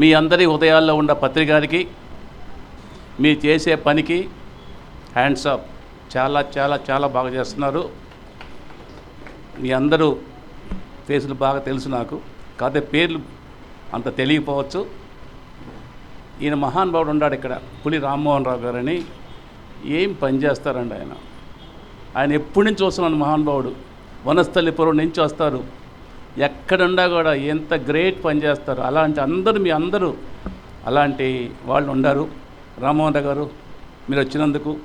మీ అందరి ఉదయాల్లో ఉన్న పత్రికారికి మీరు చేసే పనికి హ్యాండ్స్ అప్ చాలా చాలా చాలా బాగా చేస్తున్నారు. మీ అందరూ ఫేసులు బాగా తెలుసు నాకు. కాకపోతే పేర్లు అంత తెలియకపోవచ్చు. ఈయన మహానుభావుడు ఉన్నాడు ఇక్కడ పులి రామ్మోహన్ రావు గారని. ఏం పని చేస్తారండి ఆయన? ఆయన ఎప్పటి నుంచి వస్తున్నాడు మహానుభావుడు వనస్థలిపురం నుంచి వస్తారు. ఎక్కడున్నా కూడా ఎంత గ్రేట్ పని చేస్తారు. అలాంటి అందరూ మీ అందరూ అలాంటి వాళ్ళు ఉన్నారు. రామ్మోహన్ గారు మీరు వచ్చినందుకు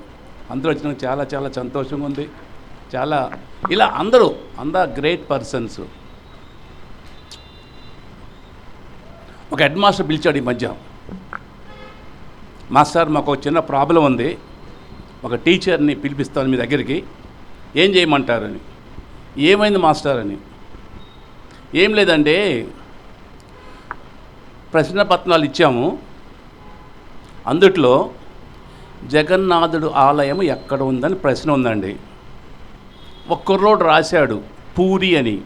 అందరూ వచ్చినందుకు చాలా చాలా సంతోషంగా ఉంది. చాలా ఇలా అందరూ అంద గ్రేట్ పర్సన్స్. ఒక హెడ్ మాస్టర్ పిలిచాడు ఈ మధ్య. మాస్టర్ మాకు ఒక చిన్న ప్రాబ్లం ఉంది. ఒక టీచర్ని పిలిపిస్తాను మీ దగ్గరికి. ఏం చేయమంటారని. ఏమైంది మాస్టర్ అని. ఏం లేదండి. ప్రశ్న పత్రాలు ఇచ్చాము. అందుట్లో జగన్నాథుడు ఆలయం ఎక్కడ ఉందని ప్రశ్న ఉందండి. ఒక్కరోడు రాశాడు పూరి అని.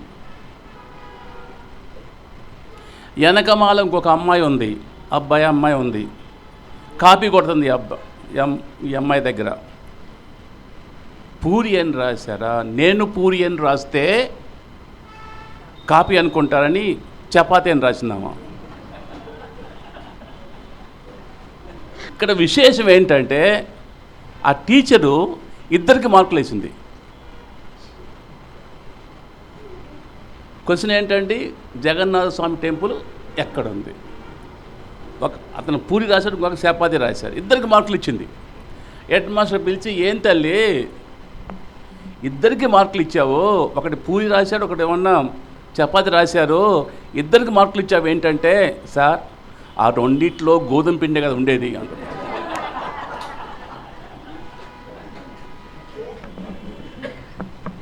వెనకమాల ఇంకొక అమ్మాయి ఉంది. అబ్బాయి అమ్మాయి ఉంది. కాపీ కొడుతుంది అబ్బా ఈ అమ్మాయి దగ్గర. పూరి అని రాశారా? నేను పూరి అని రాస్తే కాపీ అనుకుంటారని చపాతీ అని రాసిందామా ఇక్కడ విశేషం ఏంటంటే ఆ టీచరు ఇద్దరికి మార్కులు వేసింది. క్వశ్చన్ ఏంటండి? జగన్నాథ స్వామి టెంపుల్ ఎక్కడ ఉంది ఒక అతను పూరి రాశాడు ఇంకొక చపాతి రాశాడు. ఇద్దరికి మార్కులు ఇచ్చింది. హెడ్ మాస్టర్ పిలిచి ఏం తల్లి? ఇద్దరికి మార్కులు ఇచ్చావు. ఒకటి పూరి రాశాడు ఒకటి ఏమన్నా చపాతి రాశారు. ఇద్దరికి మార్కులు ఇచ్చావు ఏంటంటే సార్ ఆ రెండిట్లో గోధుమ పిండి కదా ఉండేది. అంటారు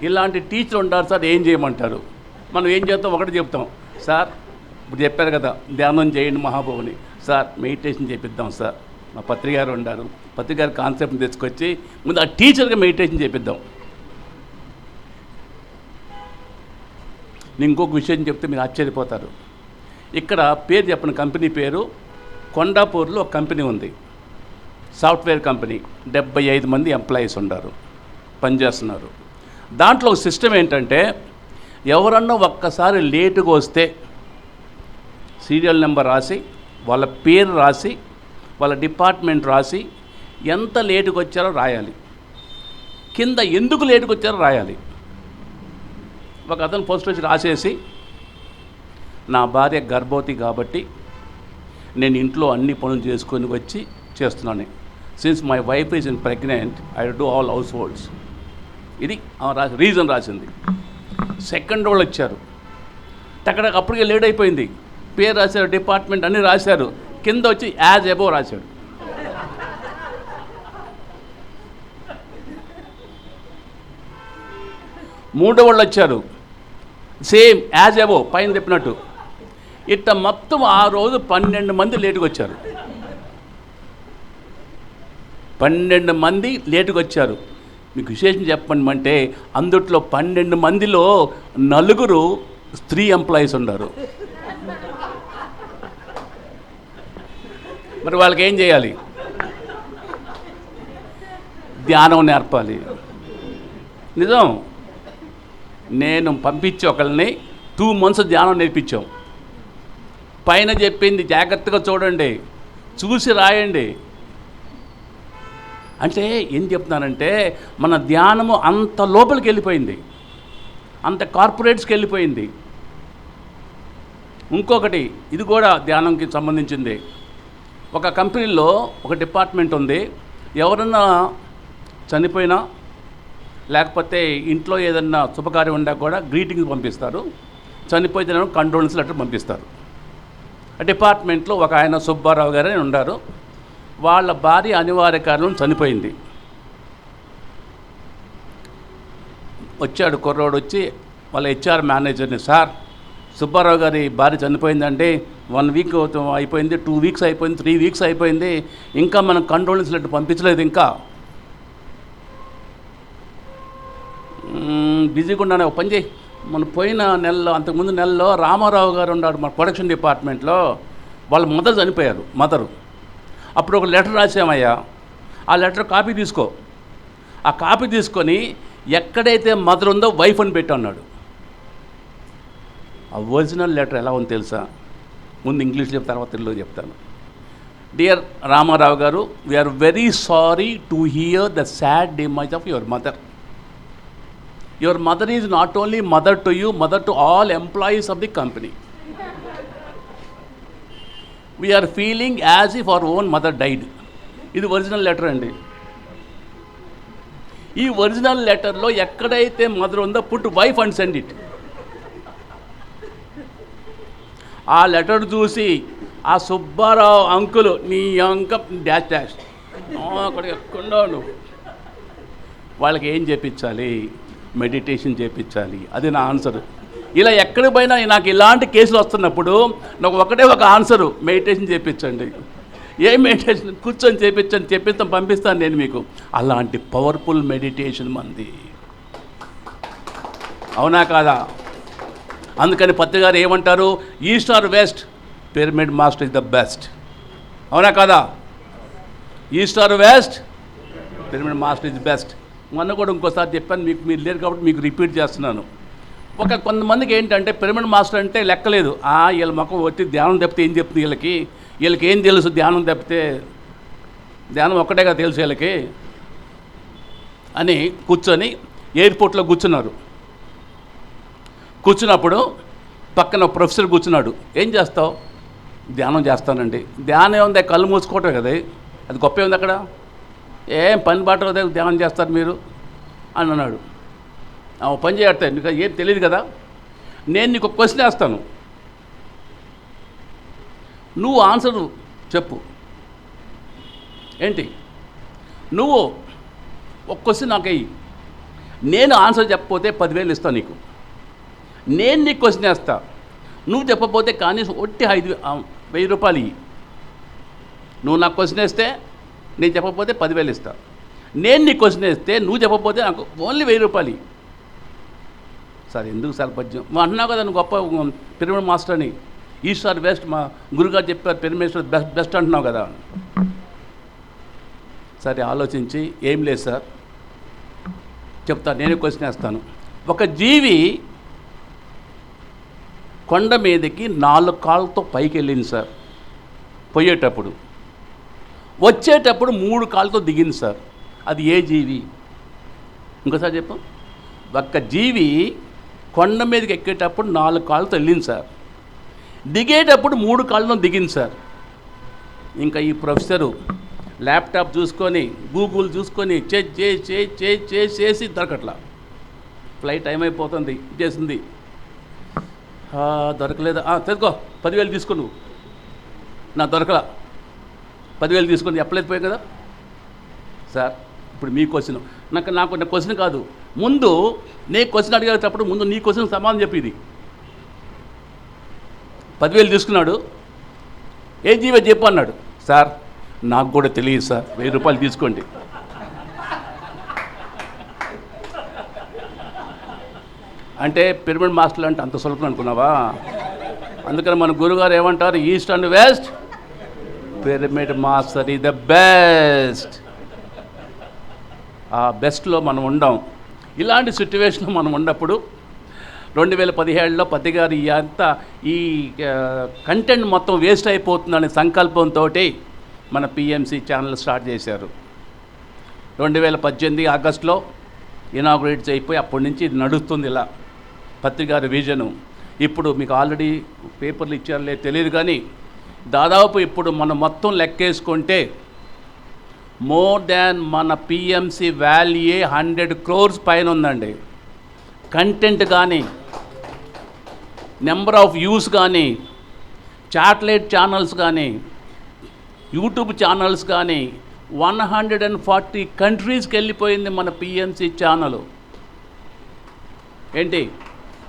ఇలాంటి టీచర్ ఉంటారు సార్ ఏం చేయమంటారు? మనం ఏం చేస్తాం? ఒకటి చెప్తాం. సార్ ఇప్పుడు చెప్పారు కదా ధ్యానం చేయండి మహాబాబుని సార్ మెడిటేషన్ చేపిద్దాం సార్. మా పత్రికారు ఉండారు. పత్రికారు కాన్సెప్ట్ని తెచ్చుకొచ్చి ముందు ఆ టీచర్గా మెడిటేషన్ చేపిద్దాం. నేను ఇంకొక విషయం చెప్తే మీరు ఆశ్చర్యపోతారు. ఇక్కడ పేరు చెప్పిన కంపెనీ పేరు కొండాపూర్లో ఒక కంపెనీ ఉంది. Software company. డెబ్బై ఐదు మంది ఎంప్లాయీస్ ఉన్నారు. పనిచేస్తున్నారు. దాంట్లో ఒక సిస్టమ్ ఏంటంటే ఎవరన్నా ఒక్కసారి లేటుగా వస్తే సీరియల్ నెంబర్ రాసి వాళ్ళ పేరు రాసి వాళ్ళ డిపార్ట్మెంట్ రాసి ఎంత లేటుగా వచ్చారో రాయాలి. కింద ఎందుకు లేటుగా వచ్చారో రాయాలి. ఒక అతను పోస్ట్ వచ్చి రాసేసి నా భార్య గర్భవతి కాబట్టి నేను ఇంట్లో అన్ని పనులు చేసుకొని వచ్చి చేస్తున్నాను. Since my wife is in pregnant I do all households ఇది రాసి రీజన్ రాసింది. సెకండ్ వాళ్ళు వచ్చారు. అక్కడ అప్పటికే లేట్ అయిపోయింది. పేరు రాశారు డిపార్ట్మెంట్ అన్నీ రాశారు. కింద వచ్చి యాజ్ అబోవ్ రాశాడు. మూడో వాళ్ళు వచ్చారు. సేమ్ యాజ్ ఎవో పైన చెప్పినట్టు. ఇట్ట మొత్తం ఆ రోజు పన్నెండు మంది లేటుగా వచ్చారు. పన్నెండు మంది లేటుగా వచ్చారు. మీకు విశేషం చెప్పండి అంటే అందుట్లో పన్నెండు మందిలో నలుగురు స్త్రీ ఎంప్లాయీస్ ఉన్నారు. మరి వాళ్ళకి ఏం చేయాలి? ధ్యానం నేర్పాలి. నిజం? నేను పంపించి ఒకళ్ళని టూ మంత్స్ ధ్యానం నేర్పించాం. పైన చెప్పింది జాగ్రత్తగా చూడండి చూసి రాయండి. అంటే ఏం చెప్తున్నానంటే మన ధ్యానము అంత లోపలికి వెళ్ళిపోయింది. అంత కార్పొరేట్స్కి వెళ్ళిపోయింది. ఇంకొకటి ఇది కూడా ధ్యానంకి సంబంధించింది. ఒక కంపెనీలో ఒక డిపార్ట్మెంట్ ఉంది. ఎవరన్నా చనిపోయినా లేకపోతే ఇంట్లో ఏదన్నా శుభకార్యం ఉండా కూడా గ్రీటింగ్స్ పంపిస్తారు. చనిపోతే కండోలెన్స్ లెటర్ పంపిస్తారు. డిపార్ట్మెంట్లో ఒక ఆయన సుబ్బారావు గారు అని ఉన్నారు. వాళ్ళ భార్య అనివార్య కారణం చనిపోయింది. వచ్చాడు కుర్రోడు వచ్చి వాళ్ళ హెచ్ఆర్ మేనేజర్ని సార్ సుబ్బారావు గారి భార్య చనిపోయిందండి. వన్ వీక్ అయిపోయింది టూ వీక్స్ అయిపోయింది త్రీ వీక్స్ అయిపోయింది. ఇంకా మనం కండోలెన్స్ లెటర్ పంపించలేదు ఇంకా. బిజీగా ఉన్నాను ఒక పని చేయి. మన పోయిన నెలలో అంతకుముందు నెలలో రామారావు గారు ఉన్నాడు మన ప్రొడక్షన్ డిపార్ట్మెంట్లో. వాళ్ళ మదర్ చనిపోయారు మదరు. అప్పుడు ఒక లెటర్ రాసామయ్యా ఆ లెటర్ కాపీ తీసుకో. ఆ కాపీ తీసుకొని ఎక్కడైతే మదర్ ఉందో వైఫ్ అని పెట్టి అన్నాడు. ఆ ఒరిజినల్ లెటర్ ఎలా ఉందో తెలుసా? ముందు ఇంగ్లీష్ చెప్తాను తర్వాత తెలుగులో చెప్తాను. Dear Ramarao garu we are very sorry to hear the sad demise of your mother your mother is not only mother to you mother to all employees of the company we are feeling as if our own mother died ఇది original letter అండి. ఈ original లెటర్లో ఎక్కడైతే mother ఉందో put wife and send it ఆ letter చూసి ఆ Subbarao uncle నీ అంక డాష్ డాష్ అక్కడ ఎక్కడో నువ్వు. వాళ్ళకి ఏం చేపించాలి మెడిటేషన్ చేపించాలి. అది నా ఆన్సర్ ఇలా ఎక్కడికి పోయినా నాకు ఇలాంటి కేసులు వస్తున్నప్పుడు నాకు ఒకటే ఒక ఆన్సరు మెడిటేషన్ చేపించండి. ఏ మెడిటేషన్ కూర్చొని చేపించండి చెప్పిస్తాం పంపిస్తాను నేను మీకు. అలాంటి పవర్ఫుల్ మెడిటేషన్ మంది. అవునా కాదా? అందుకని పత్రి గారు ఏమంటారు? East or west pyramid master is the best అవునా కాదా? East or west pyramid master is best మొన్న కూడా ఇంకోసారి చెప్పాను మీకు మీరు లేరు కాబట్టి మీకు రిపీట్ చేస్తున్నాను. ఒక కొంతమందికి ఏంటంటే పిరమిడ్ మాస్టర్ అంటే లెక్కలేదు. ఆ వీళ్ళ ముఖం వచ్చి ధ్యానం తప్పితే ఏం చెప్తుంది వీళ్ళకి? వీళ్ళకి ఏం తెలుసు ధ్యానం తప్పితే? ధ్యానం ఒక్కటేగా తెలుసు వీళ్ళకి? అని కూర్చొని ఎయిర్పోర్ట్లో కూర్చున్నారు. కూర్చున్నప్పుడు పక్కన ఒక ప్రొఫెసర్ కూర్చున్నాడు. ఏం చేస్తావు? ధ్యానం చేస్తానండి. ధ్యానం ఏముంది? కళ్ళు మూసుకోవటం కదా అది గొప్ప ఉంది అక్కడ? ఏం పని బాటలో ధ్యానం చేస్తారు మీరు? అని అన్నాడు. ఆమె పని చేయట్లేదు నీకు ఏం తెలియదు కదా? నేను నీకు ఒక క్వశ్చన్ వేస్తాను. నువ్వు ఆన్సర్ చెప్పు. ఏంటి? నువ్వు ఒక క్వశ్చన్ నాకు అయ్యి నేను ఆన్సర్ చెప్పకపోతే పదివేలు ఇస్తాను నీకు. నేను నీకు క్వశ్చన్ వేస్తా. నువ్వు చెప్పకపోతే కనీసం ఒట్టి ఐదు వెయ్యి రూపాయలు ఇవి నువ్వు నాకు క్వశ్చన్ వేస్తే నేను చెప్పకపోతే పదివేలు ఇస్తా. నేను నీ క్వశ్చన్ వేస్తే నువ్వు చెప్పకపోతే నాకు ఓన్లీ వెయ్యి రూపాయలు సార్ ఎందుకు సార్ పద్యం? మా అన్నావు కదా నువ్వు గొప్ప పిరమిడ్ మాస్టర్ అని ఈస్ట్ ఆర్ మా గురుగారు చెప్పారు పిరమిడ్ బెస్ట్ బెస్ట్ అంటున్నావు కదా. సరే ఆలోచించి ఏం లేదు సార్. చెప్తాను నేనే క్వశ్చన్ వేస్తాను. ఒక జీవి కొండ మీదకి నాలుగు కాళ్ళతో పైకి వెళ్ళింది సార్ పోయేటప్పుడు. వచ్చేటప్పుడు మూడు కాళ్ళతో దిగింది సార్. అది ఏ జీవి? ఇంకోసారి చెప్పు. ఒక్క జీవి కొండ మీదకి ఎక్కేటప్పుడు నాలుగు కాళ్ళతో వెళ్ళింది సార్. దిగేటప్పుడు మూడు కాళ్ళతో దిగింది సార్. ఇంకా ఈ ప్రొఫెసరు ల్యాప్టాప్ చూసుకొని గూగుల్ చూసుకొని చే చే చే చే చే చేసి దొరకట్లా. ఫ్లైట్ టైం అయిపోతుంది చేసింది. దొరకలేదా? తెచ్చుకో పదివేలు తీసుకో నువ్వు. నా దొరకలా. పదివేలు తీసుకొని చెప్పలేకపోయాయి కదా? సార్ ఇప్పుడు మీ క్వశ్చన్. నాకు నాకు నా క్వశ్చన్ కాదు. ముందు నీ క్వశ్చన్ అడిగేటప్పుడు ముందు నీ క్వశ్చన్ సమాధానం చెప్పేది పదివేలు తీసుకున్నాడు. ఏం జీవో చెప్పు అన్నాడు. సార్ నాకు కూడా తెలియదు సార్. వెయ్యి రూపాయలు తీసుకోండి. అంటే పిరమిడ్ మాస్టర్లు అంటే అంత సులభం అనుకున్నావా? అందుకని మన గురుగారు ఏమంటారు east and west pyramid master ఈ ద బెస్ట్. ఆ బెస్ట్లో మనం ఉండం. ఇలాంటి సిట్యువేషన్లో మనం ఉన్నప్పుడు రెండు వేల పదిహేడులో పత్తిగారు ఈ అంతా ఈ కంటెంట్ మొత్తం వేస్ట్ అయిపోతుందనే సంకల్పంతో మన పిఎంసి ఛానల్ స్టార్ట్ చేశారు. రెండు వేల పద్దెనిమిది ఆగస్టులో ఇనాగ్రేట్ అయిపోయి అప్పటి నుంచి ఇది నడుస్తుంది ఇలా పత్రికారి విజను. ఇప్పుడు మీకు ఆల్రెడీ పేపర్లు ఇచ్చారో లేదు తెలియదు కానీ దాదాపు ఇప్పుడు మనం మొత్తం లెక్కేసుకుంటే మోర్ దాన్ మన పిఎంసి వాల్యూ హండ్రెడ్ క్రోర్స్ పైన ఉందండి. కంటెంట్ కానీ నెంబర్ ఆఫ్ వ్యూస్ కానీ చాట్లైట్ ఛానల్స్ కానీ యూట్యూబ్ ఛానల్స్ కానీ వన్ హండ్రెడ్ అండ్ ఫార్టీ కంట్రీస్కి వెళ్ళిపోయింది మన పిఎంసి ఛానల్. ఏంటి?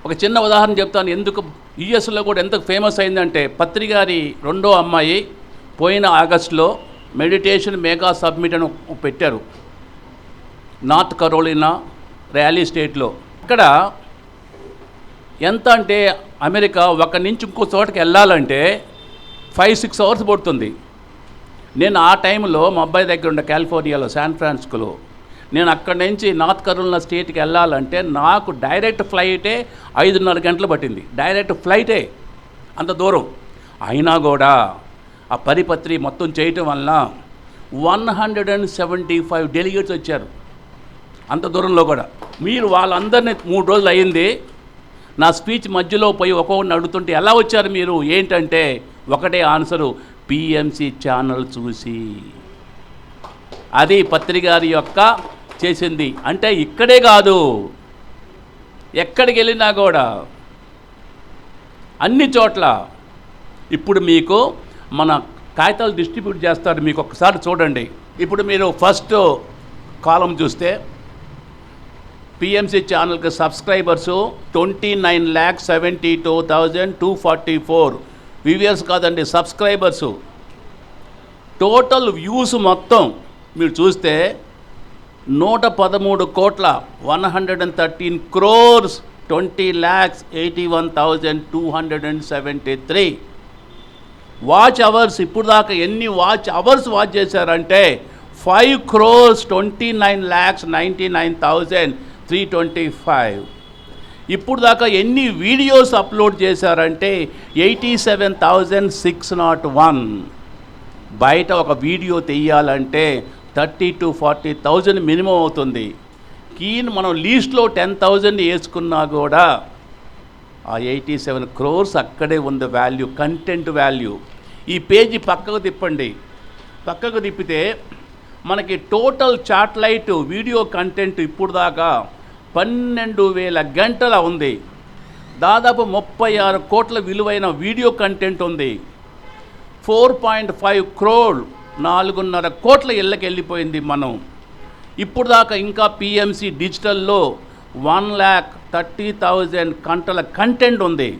ఒక చిన్న ఉదాహరణ చెప్తాను. ఎందుకు? యుఎస్లో కూడా ఎంత ఫేమస్ అయిందంటే పత్రికారి రెండో అమ్మాయి పోయిన ఆగస్టులో మెడిటేషన్ మెగా సబ్మిట్ అని పెట్టారు. నార్త్ కరోలినా ర్యాలీ స్టేట్లో. అక్కడ ఎంత అంటే అమెరికా ఒక నుంచి ఇంకో చోటకి వెళ్ళాలంటే ఫైవ్ సిక్స్ అవర్స్ పడుతుంది. నేను ఆ టైంలో మా అబ్బాయి దగ్గర ఉండే కాలిఫోర్నియాలో శాన్ ఫ్రాన్సిస్కోలో నేను అక్కడి నుంచి నార్త్ కరోనా స్టేట్కి వెళ్ళాలంటే నాకు డైరెక్ట్ ఫ్లైటే ఐదున్నర గంటలు పట్టింది. డైరెక్ట్ ఫ్లైటే అంత దూరం. అయినా కూడా ఆ పరిపత్రి మొత్తం చేయటం వలన one hundred and seventy five delegates వచ్చారు. అంత దూరంలో కూడా. మీరు వాళ్ళందరినీ మూడు రోజులు అయింది నా స్పీచ్ మధ్యలో పోయి ఒక్కొక్కరిని అడుగుతుంటే ఎలా వచ్చారు మీరు? ఏంటంటే ఒకటే ఆన్సరు పిఎంసి ఛానల్ చూసి. అది పత్రికారి యొక్క చేసింది. అంటే ఇక్కడే కాదు. ఎక్కడికి వెళ్ళినా కూడా అన్ని చోట్ల ఇప్పుడు మీకు మన కాగితాలు డిస్ట్రిబ్యూట్ చేస్తారు. మీకు ఒకసారి చూడండి. ఇప్పుడు మీరు ఫస్ట్ కాలం చూస్తే పిఎంసి ఛానల్కి subscribers twenty nine lakh seventy two thousand two forty four viewers కాదండి సబ్స్క్రైబర్సు టోటల్ వ్యూస్ మొత్తం మీరు చూస్తే నూట పదమూడు కోట్ల one hundred and thirteen crores twenty lakhs eighty one thousand two hundred and seventy three. Watch hours ఇప్పుడు దాకా ఎన్ని వాచ్ అవర్స్ వాచ్ చేశారంటే five crores twenty nine lakhs ninety nine thousand three twenty five ఇప్పుడు దాకా ఎన్ని videos upload చేశారంటే eighty seven thousand six not one బయట ఒక వీడియో తీయాలంటే thirty to forty thousand minimum అవుతుంది. కీన్ మనం లీస్ట్లో టెన్ థౌజండ్ వేసుకున్నా కూడా ఆ ఎయిటీ సెవెన్ క్రోర్స్ అక్కడే ఉంది వాల్యూ కంటెంట్ వాల్యూ. ఈ పేజీ పక్కకు తిప్పండి. పక్కకు తిప్పితే మనకి టోటల్ చాట్లైట్ వీడియో కంటెంట్ ఇప్పుడు దాకా పన్నెండు వేల గంటల ఉంది. దాదాపు ముప్పై ఆరు కోట్ల విలువైన వీడియో కంటెంట్ ఉంది. ఫోర్ పాయింట్ ఫైవ్ క్రోడ్ నాలుగున్నర కోట్ల ఇళ్ళకి వెళ్ళిపోయింది మనం. ఇప్పుడు దాకా ఇంకా పిఎంసి డిజిటల్లో వన్ ల్యాక్ థర్టీ థౌజండ్ గంటల కంటెంట్ ఉంది.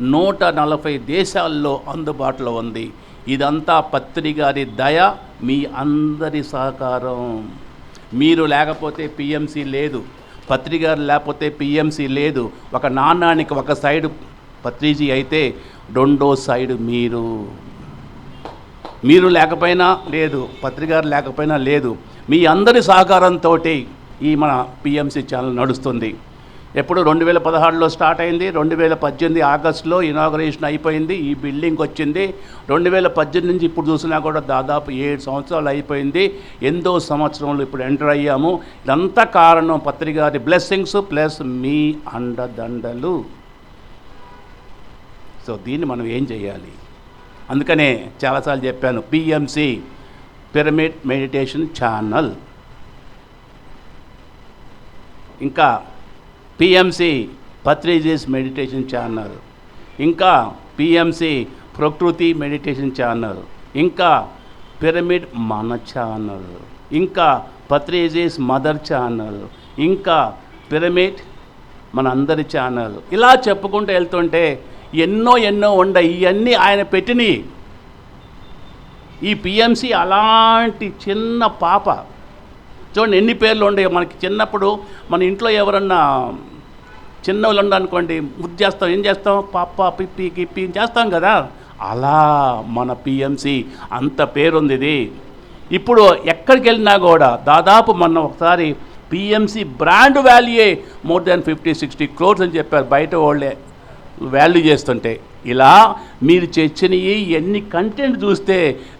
నూట నలభై దేశాల్లో అందుబాటులో ఉంది. ఇదంతా పత్రికారి దయ మీ అందరి సహకారం. మీరు లేకపోతే పిఎంసి లేదు. పత్రికారు లేకపోతే పిఎంసి లేదు. ఒక నాణానికి ఒక సైడు పత్రిజీ అయితే రెండో సైడు మీరు. మీరు లేకపోయినా లేదు పత్రికారు లేకపోయినా లేదు. మీ అందరి సహకారంతో ఈ మన పిఎంసి ఛానల్ నడుస్తుంది. ఎప్పుడు రెండు వేల పదహారులో స్టార్ట్ అయింది రెండు వేల పద్దెనిమిది ఆగస్టులో ఇనాగరేషన్ అయిపోయింది ఈ బిల్డింగ్ వచ్చింది. రెండు వేల పద్దెనిమిది నుంచి ఇప్పుడు చూసినా కూడా దాదాపు ఏడు సంవత్సరాలు అయిపోయింది. ఎందో సంవత్సరంలో ఇప్పుడు ఎంటర్ అయ్యాము. ఇదంతా కారణం పత్రికారి బ్లెస్సింగ్స్ ప్లస్ మీ అండదండలు. సో దీన్ని మనం ఏం చేయాలి? అందుకనే చాలాసార్లు చెప్పాను పిఎంసి పిరమిడ్ మెడిటేషన్ ఛానల్ ఇంకా పిఎంసి పత్రిజీస్ మెడిటేషన్ ఛానల్ ఇంకా పిఎంసి ప్రకృతి మెడిటేషన్ ఛానల్ ఇంకా పిరమిడ్ మన ఛానల్ ఇంకా పత్రిజీస్ మదర్ ఛానల్ ఇంకా పిరమిడ్ మన అందరి ఛానల్ ఇలా చెప్పుకుంటూ వెళ్తుంటే ఎన్నో ఎన్నో ఉండయి ఇవన్నీ ఆయన పెట్టినవి ఈ పిఎంసి అలాంటి చిన్న పాప. చూడండి ఎన్ని పేర్లు ఉండే మనకి చిన్నప్పుడు మన ఇంట్లో ఎవరన్నా చిన్నవాళ్ళు ఉండనుకోండి ముద్దు చేస్తాం ఏం చేస్తాం? పాప పిప్పి గిప్పి చేస్తాం కదా. అలా మన పిఎంసి అంత పేరుంది ఇది. ఇప్పుడు ఎక్కడికి వెళ్ళినా కూడా దాదాపు మొన్న ఒకసారి PMC brand వాల్యూయే more than fifty sixty crores అని చెప్పారు బయట వాళ్ళే. వాల్యూ చేస్తుంటే ఇలా మీరు చర్చనివి ఎన్ని కంటెంట్ చూస్తే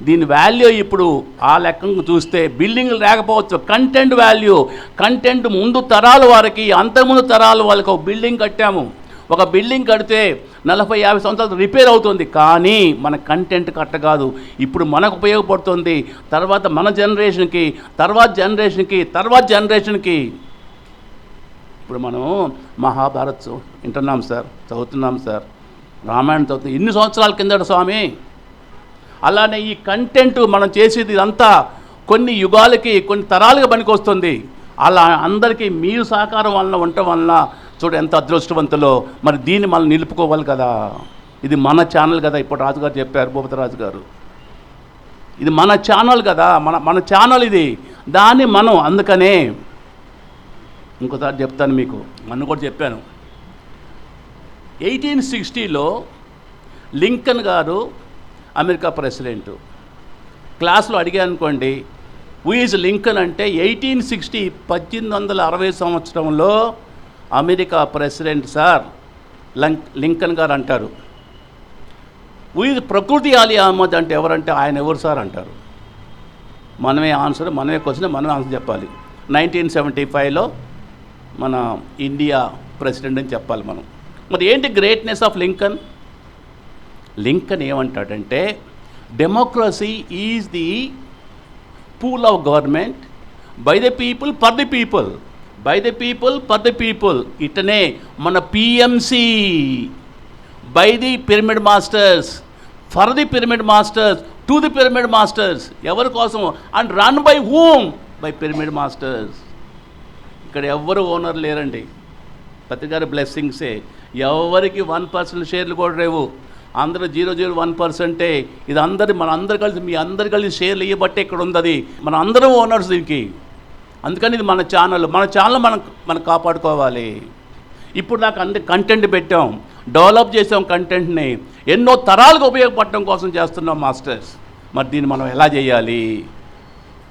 దీని వాల్యూ ఇప్పుడు ఆ లెక్కకు చూస్తే బిల్డింగ్లు లేకపోవచ్చు కంటెంట్ వాల్యూ కంటెంట్ ముందు తరాల వారికి అంతకుముందు తరాల వాళ్ళకి ఒక బిల్డింగ్ కట్టాము. ఒక బిల్డింగ్ కడితే నలభై యాభై సంవత్సరాలు రిపేర్ అవుతుంది. కానీ మన కంటెంట్ కట్ట కాదు ఇప్పుడు మనకు ఉపయోగపడుతుంది. తర్వాత మన జనరేషన్కి తర్వాత జనరేషన్కి తర్వాత జనరేషన్కి ఇప్పుడు మనం మహాభారత్ వింటున్నాం సార్ చదువుతున్నాం సార్. రామాయణం చదువుతున్నాం ఎన్ని సంవత్సరాల కిందట స్వామి. అలానే ఈ కంటెంట్ మనం చేసేది ఇదంతా కొన్ని యుగాలకి కొన్ని తరాలుగా పనికొస్తుంది. అలా అందరికీ మీరు సహకారం వలన ఉండటం వలన చూడు ఎంత అదృష్టవంతులో. మరి దీన్ని మనం నిలుపుకోవాలి కదా. ఇది మన ఛానల్ కదా. ఇప్పుడు రాజుగారు చెప్పారు భూపతిరాజు గారు ఇది మన ఛానల్ కదా. మన మన ఛానల్ ఇది. దాన్ని మనం అందుకనే ఇంకోసారి చెప్తాను మీకు. మొన్న కూడా చెప్పాను. ఎయిటీన్ సిక్స్టీలో లింకన్ గారు అమెరికా ప్రెసిడెంట్. క్లాస్లో అడిగానుకోండి ఈజ్ లింకన్? అంటే ఎయిటీన్ సిక్స్టీ పద్దెనిమిది వందల అరవై సంవత్సరంలో అమెరికా ప్రెసిడెంట్ సార్ లంక్ లింకన్ గారు అంటారు. ఈజ్ ప్రకృతి అలీ అహ్మద్? అంటే ఎవరంటే ఆయన ఎవరు సార్ అంటారు. మనమే ఆన్సర్ మనమే క్వశ్చన్ మనమే ఆన్సర్ చెప్పాలి. నైన్టీన్ సెవెంటీ ఫైవ్లో మన ఇండియా ప్రెసిడెంట్ అని చెప్పాలి మనం. మరి ఏంటి గ్రేట్నెస్ ఆఫ్ లింకన్ లింకన్ ఏమంటాడంటే democracy is the pool of government by the people for the people by the people for the people ఇటనే మన PMC by the pyramid masters for the pyramid masters to the pyramid masters ఎవరి కోసం and run by whom by pyramid masters ఇక్కడ ఎవ్వరు owner లేరండి. పత్రికారి బ్లెస్సింగ్సే. ఎవరికి one percent షేర్లు కూడా లేవు. అందరూ జీరో జీరో వన్ పర్సెంటే. ఇది అందరి మన అందరు కలిసి మీ అందరు కలిసి షేర్లు ఇవ్వబట్టే ఇక్కడ ఉంది అది మన అందరం ఓనర్స్ దీనికి. అందుకని ఇది మన ఛానల్. మన ఛానల్ మనం మనం కాపాడుకోవాలి. ఇప్పుడు నాకు అంత కంటెంట్ పెట్టాం. డెవలప్ చేసాం కంటెంట్ని ఎన్నో తరాలకు ఉపయోగపడటం కోసం చేస్తున్నాం మాస్టర్స్. మరి దీన్ని మనం ఎలా చేయాలి?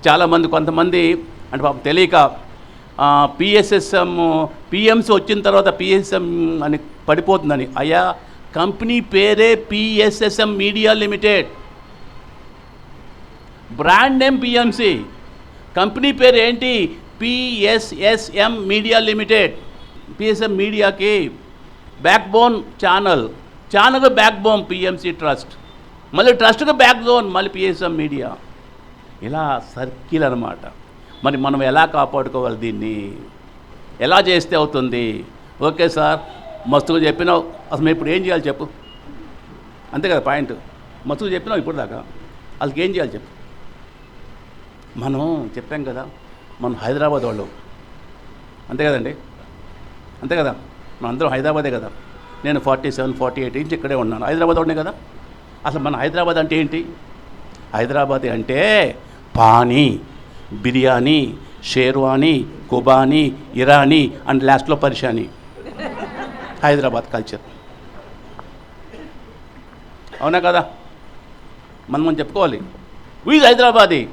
చాలామంది కొంతమంది అంటే పాపం తెలియక పిఎస్ఎస్ఎం పిఎంసి వచ్చిన తర్వాత పిఎస్ఎం అని పడిపోతుందని. అయ్యా కంపెనీ పేరే PSSM media limited brand name PMC company పేరు ఏంటి? పిఎస్ఎస్ఎం మీడియా లిమిటెడ్ పిఎస్ఎం మీడియాకి backbone channel channel backbone PMC trust మళ్ళీ ట్రస్ట్కి బ్యాక్ బోన్ మళ్ళీ పిఎస్ఎం మీడియా ఇలా సర్కిల్ అనమాట మరి మనం ఎలా కాపాడుకోవాలి దీన్ని? ఎలా చేస్తే అవుతుంది? ఓకే సార్ మస్తుగా చెప్పినావు. అసలు మేము ఇప్పుడు ఏం చేయాలి చెప్పు? అంతే కదా పాయింట్. మస్తుగా చెప్పినావు ఇప్పుడు దాకా. వాళ్ళకి ఏం చేయాలి చెప్పు? మనం చెప్పాం కదా మనం హైదరాబాద్ వాళ్ళు. అంతే కదండి? అంతే కదా? మన అందరం హైదరాబాదే కదా. నేను forty seven forty eight inch ఇక్కడే ఉన్నాను. హైదరాబాద్ ఉండే కదా? అసలు మన హైదరాబాద్ అంటే ఏంటి? హైదరాబాద్ అంటే పానీ. బిర్యానీ షేర్వానీ కుబానీ ఇరానీ అండ్ లాస్ట్లో పరిషాని. హైదరాబాద్ కల్చర్. అవునా కదా? మనం మనం చెప్పుకోవాలి. వీజ్ Hyderabadi?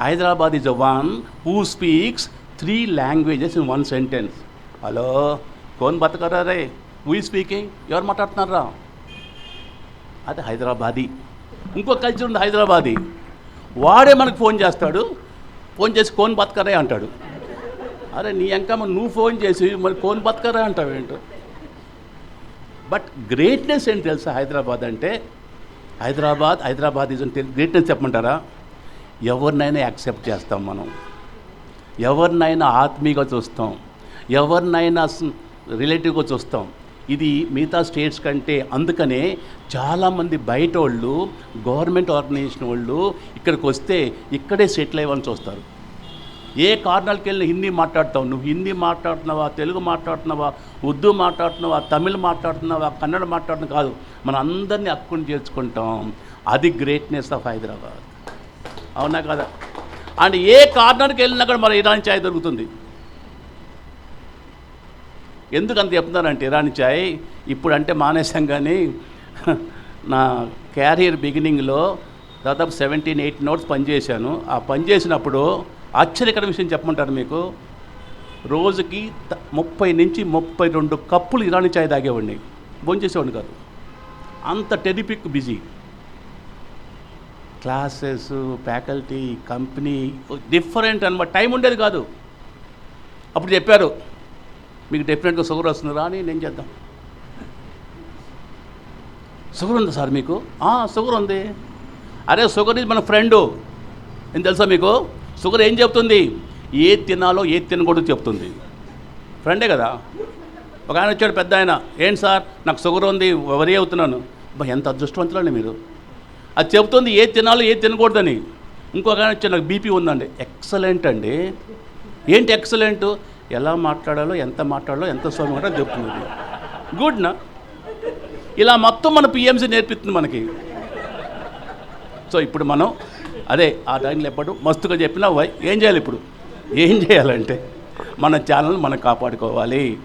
Hyderabad is a one who speaks three languages in one sentence hello cone బతకరా రే? హూ స్పీకింగ్ ఎవరు మాట్లాడుతున్నారా? అది హైదరాబాదీ. ఇంకో కల్చర్ ఉంది హైదరాబాదీ. వాడే మనకు ఫోన్ చేస్తాడు. ఫోన్ చేసి కోన్ బతకరే అంటాడు. అరే నీ ఎంకమ్మ నువ్వు ఫోన్ చేసి మరి కోన్ బతకరే అంటావు ఏంటో. బట్ గ్రేట్నెస్ ఏంటి తెలుసా హైదరాబాద్ అంటే? హైదరాబాద్ హైదరాబాద్ ఇస్ గ్రేట్నెస్ చెప్పమంటారా? ఎవరినైనా యాక్సెప్ట్ చేస్తాం మనం. ఎవరినైనా ఆత్మీయగా చూస్తాం. ఎవరినైనా రిలేటివ్గా చూస్తాం. ఇది మిగతా స్టేట్స్ కంటే అందుకనే చాలామంది బయట వాళ్ళు గవర్నమెంట్ ఆర్గనైజేషన్ వాళ్ళు ఇక్కడికి వస్తే ఇక్కడే సెటిల్ అయ్యవలసి వస్తారు. ఏ కార్నర్కి వెళ్ళి హిందీ మాట్లాడతావు నువ్వు. హిందీ మాట్లాడుతున్నావా? తెలుగు మాట్లాడుతున్నావా? ఉర్దూ మాట్లాడుతున్నావా? తమిళ్ మాట్లాడుతున్నావా? కన్నడ మాట్లాడుతున్నావు కాదు. మన అందరినీ హక్కుని చేర్చుకుంటాం. అది గ్రేట్నెస్ ఆఫ్ హైదరాబాద్. అవునా కదా? అండ్ ఏ కార్నర్కి వెళ్ళినా కూడా మన ఇరాన్ ఛాయ్ దొరుకుతుంది. ఎందుకు అంత చెప్తున్నానంటే ఇరాని చాయ్ ఇప్పుడు అంటే మానేశాం కానీ నా క్యారియర్ బిగినింగ్లో దాదాపు సెవెంటీన్ ఎయిట్ నోట్స్ పనిచేశాను. ఆ పనిచేసినప్పుడు ఆశ్చర్యకర విషయం చెప్పమంటారు మీకు? రోజుకి ముప్పై నుంచి ముప్పై రెండు కప్పులు ఇరాని చాయ్ తాగేవాడిని. భోంచేసేవాడిని కాదు. అంత terrific busy. Classes faculty company different అనమాట టైం ఉండేది కాదు. అప్పుడు చెప్పారు మీకు డెఫినెట్గా షుగర్ వస్తుంది రా అని నేను చేద్దాం. షుగర్ ఉంది సార్ మీకు? షుగర్ ఉంది. అరే షుగర్ ఇది మన ఫ్రెండు ఏం తెలుసా మీకు? షుగర్ ఏం చెప్తుంది? ఏది తినాలో ఏది తినకూడదు చెప్తుంది. ఫ్రెండే కదా? ఒక ఆయన వచ్చాడు పెద్ద ఆయన. ఏంటి సార్? నాకు షుగర్ ఉంది వరి అవుతున్నాను. బా ఎంత అదృష్టవంతులండి మీరు. అది చెబుతుంది ఏది తినాలో ఏది తినకూడదని. ఇంకొక ఆయన వచ్చాడు నాకు బీపీ ఉందండి. ఎక్సలెంట్ అండి. ఏంటి ఎక్సలెంట్ ఎలా మాట్లాడాలో ఎంత మాట్లాడాలో ఎంత స్వామి కూడా చెప్తుంది గుడ్ నా? ఇలా మొత్తం మన పిఎంసీ నేర్పిస్తుంది మనకి. సో ఇప్పుడు మనం అదే ఆ టైంలో ఎప్పుడు మస్తుగా చెప్పినా వై ఏం చేయాలి ఇప్పుడు? ఏం చేయాలంటే మన ఛానల్ని మనం కాపాడుకోవాలి.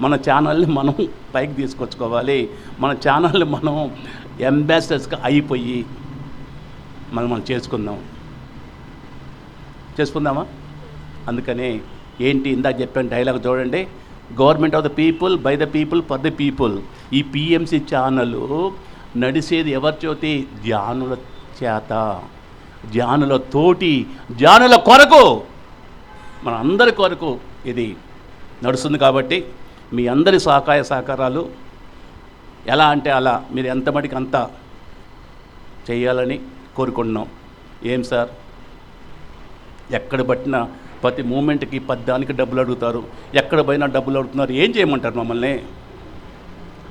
మన ఛానల్ని మనం పైకి తీసుకొచ్చుకోవాలి. మన ఛానల్ని మనం అంబాసిడర్స్గా అయిపోయి మనం మనం చేసుకుందాం. చేసుకుందామా? అందుకనే ఏంటి ఇందాక చెప్పాను డైలాగ్ చూడండి. Government of the people by the people for the people ఈ పిఎంసి ఛానల్ నడిచేది ఎవరిచోతి ధ్యానుల చేత. ధ్యానుల తోటి ధ్యానుల కొరకు. మన అందరి కొరకు ఇది నడుస్తుంది కాబట్టి మీ అందరి సహకాయ సహకారాలు ఎలా అంటే అలా మీరు ఎంత మటుకు అంత చేయాలని కోరుకుంటున్నాం. ఏం సార్? ఎక్కడ పట్టినా ప్రతి మూమెంట్కి పద్దానికి డబ్బులు అడుగుతారు. ఎక్కడ పోయినా డబ్బులు అడుగుతున్నారు. ఏం చేయమంటారు మమ్మల్ని?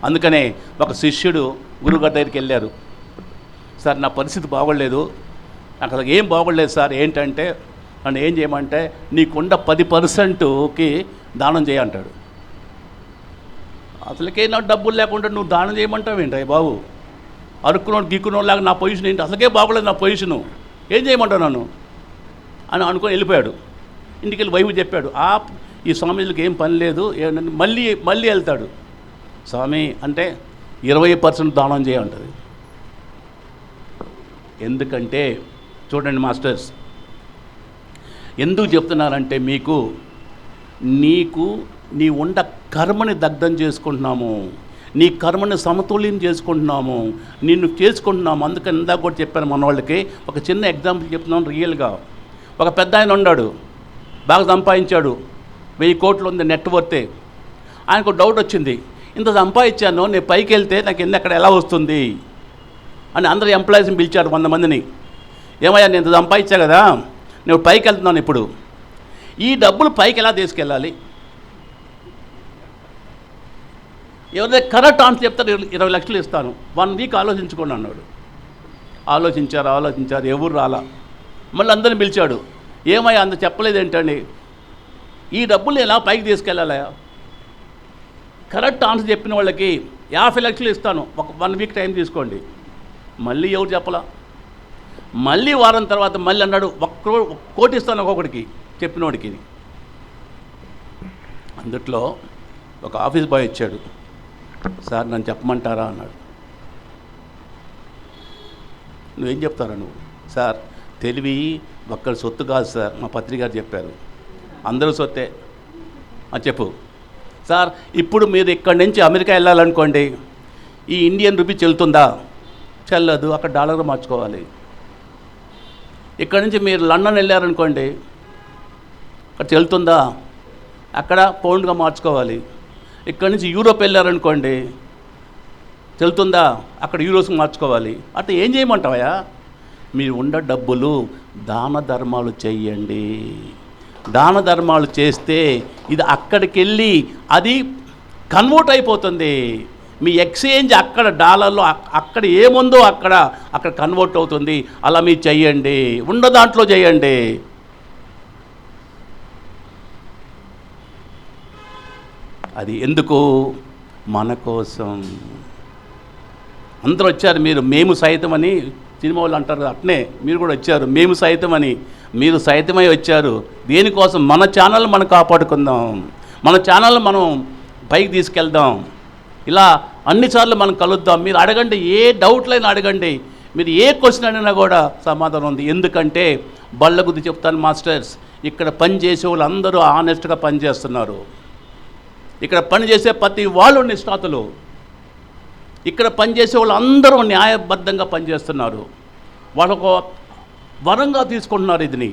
అందుకనే ఒక శిష్యుడు గురుగారి దగ్గరికి వెళ్ళారు. సార్ నా పరిస్థితి బాగోలేదు. నాకు అసలు ఏం బాగోలేదు సార్. ఏంటంటే నన్ను ఏం చేయమంటే నీకుండ పది పర్సెంట్కి దానం చేయంటాడు అసలుకే నాకు డబ్బులు లేకుండా నువ్వు దానం చేయమంటావు ఏంటి బాబు? అరుక్కునోడు గిక్కునోడు నా పొజిషన్ ఏంటి? అసలుకే బాగోలేదు నా పొజిషను. ఏం చేయమంటావు నన్ను? అని అనుకొని వెళ్ళిపోయాడు. ఇంటికి వెళ్ళి వైపు చెప్పాడు ఆ ఈ స్వామీజీలకు ఏం పని లేదు మళ్ళీ మళ్ళీ వెళ్తాడు. స్వామి అంటే ఇరవై పర్సెంట్ దానం చేయంటది. ఎందుకంటే చూడండి మాస్టర్స్ ఎందుకు చెప్తున్నారంటే మీకు నీకు నీ ఉండ కర్మని దగ్ధం చేసుకుంటున్నాము నీ కర్మని సమతుల్యం చేసుకుంటున్నాము నిన్ను చేసుకుంటున్నాము. అందుకని ఇందాక కూడా చెప్పాను మన వాళ్ళకి ఒక చిన్న ఎగ్జాంపుల్ చెప్తున్నాను రియల్గా. ఒక పెద్ద ఆయన ఉన్నాడు బాగా సంపాదించాడు. వెయ్యి కోట్లు ఉంది నెట్ వర్తే ఆయనకు డౌట్ వచ్చింది. ఇంత సంపాదించాను నేను పైకి వెళ్తే నాకు ఎన్ని అక్కడ ఎలా వస్తుంది? అని అందరు ఎంప్లాయీస్ని పిలిచాడు వంద మందిని. ఏమయ్యా నేను ఇంత సంపాదించా కదా? నేను పైకి వెళ్తున్నాను ఇప్పుడు. ఈ డబ్బులు పైకి ఎలా తీసుకెళ్ళాలి? ఎవరైతే కరెక్ట్ ఆన్సర్ చెప్తారు ఇరవై- ఇరవై లక్షలు ఇస్తాను. వన్ వీక్ ఆలోచించుకోండి అన్నాడు. ఆలోచించారు ఆలోచించారు ఎవరు రాలా? మళ్ళీ అందరిని పిలిచాడు. ఏమయ్యా అంత చెప్పలేదు ఏంటండి ఈ డబ్బులు ఎలా పైకి తీసుకెళ్ళాలయా కరెక్ట్ ఆన్సర్ చెప్పిన వాళ్ళకి యాభై లక్షలు ఇస్తాను. ఒక వన్ వీక్ టైం తీసుకోండి. మళ్ళీ ఎవరు చెప్పలా? మళ్ళీ వారం తర్వాత మళ్ళీ అన్నాడు ఒక్కో ఒక్క కోటి ఇస్తాను ఒక్కొక్కడికి చెప్పినోడికి. అందుట్లో ఒక ఆఫీస్ బాయ్ ఇచ్చాడు. సార్ నన్ను చెప్పమంటారా? అన్నాడు. నువ్వేం చెప్తారా నువ్వు? సార్ తెలివి ఒక్కడి సొత్తు కాదు సార్ మా పత్రికారు చెప్పారు. అందరూ సొత్తే. చెప్పు. సార్ ఇప్పుడు మీరు ఇక్కడి నుంచి అమెరికా వెళ్ళాలనుకోండి ఈ ఇండియన్ రూపీ చెల్లుతుందా? చెల్లదు అక్కడ డాలర్ మార్చుకోవాలి. ఇక్కడ నుంచి మీరు లండన్ వెళ్ళారనుకోండి అక్కడ చెల్లుతుందా? అక్కడ పౌండ్గా మార్చుకోవాలి. ఇక్కడ నుంచి యూరోప్ వెళ్ళారనుకోండి చెల్లుతుందా? అక్కడ యూరోస్ మార్చుకోవాలి. అట్లా ఏం చేయమంటావా మీరు ఉన్న డబ్బులు దాన ధర్మాలు చెయ్యండి దాన ధర్మాలు చేస్తే ఇది అక్కడికి వెళ్ళి అది కన్వర్ట్ అయిపోతుంది. మీ ఎక్స్చేంజ్ అక్కడ డాలర్లో అక్కడ ఏముందో అక్కడ అక్కడ కన్వర్ట్ అవుతుంది. అలా మీరు చెయ్యండి ఉన్న దాంట్లో చేయండి. అది ఎందుకు? మన కోసం. అందరూ వచ్చారు మీరు మేము సైతం అని సినిమా వాళ్ళు అంటారు కదా, అట్నే మీరు కూడా వచ్చారు మేము సైతమని మీరు సైతమై వచ్చారు దేనికోసం? మన ఛానల్ మనం కాపాడుకుందాం మన ఛానల్ మనం పైకి తీసుకెళ్దాం. ఇలా అన్నిసార్లు మనం కలుద్దాం. మీరు అడగండి ఏ డౌట్లైనా అడగండి. మీరు ఏ క్వశ్చన్ అడిగినా కూడా సమాధానం ఉంది. ఎందుకంటే బళ్ళ గుద్ది చెప్తాను మాస్టర్స్ ఇక్కడ పని చేసే వాళ్ళు అందరూ ఆనెస్ట్గా పనిచేస్తున్నారు ఇక్కడ పనిచేసే ప్రతి వాళ్ళు నిష్ణాతులు. ఇక్కడ పనిచేసే వాళ్ళు అందరూ న్యాయబద్ధంగా పనిచేస్తున్నారు. వాళ్ళకు వరంగా తీసుకుంటున్నారు ఇదిని.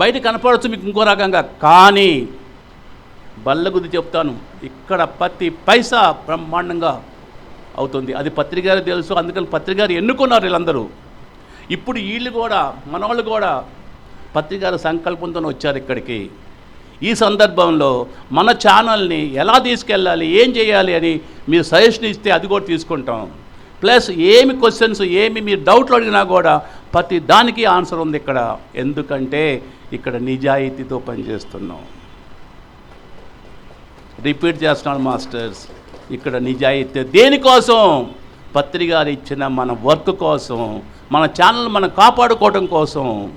బయట కనపడచ్చు మీకు ఇంకో రకంగా కానీ బల్లగుద్ది చెప్తాను ఇక్కడ ప్రతి పైసా బ్రహ్మాండంగా అవుతుంది. అది పత్రికారు తెలుసు అందుకని పత్రికారు ఎన్నుకున్నారు వీళ్ళందరూ. ఇప్పుడు వీళ్ళు కూడా మనవాళ్ళు కూడా పత్రికారు సంకల్పంతో వచ్చారు ఇక్కడికి. ఈ సందర్భంలో మన ఛానల్ని ఎలా తీసుకెళ్ళాలి ఏం చేయాలి అని మీరు సజెషన్ ఇస్తే అది కూడా తీసుకుంటాం. ప్లస్ ఏమి క్వశ్చన్స్ ఏమి మీరు డౌట్లు అడిగినా కూడా ప్రతి దానికి ఆన్సర్ ఉంది ఇక్కడ. ఎందుకంటే ఇక్కడ నిజాయితీతో పనిచేస్తున్నాం. రిపీట్ చేస్తున్నాను మాస్టర్స్ ఇక్కడ నిజాయితీ దేనికోసం? పత్రికారు ఇచ్చిన మన వర్క్ కోసం మన ఛానల్ మనం కాపాడుకోవడం కోసం.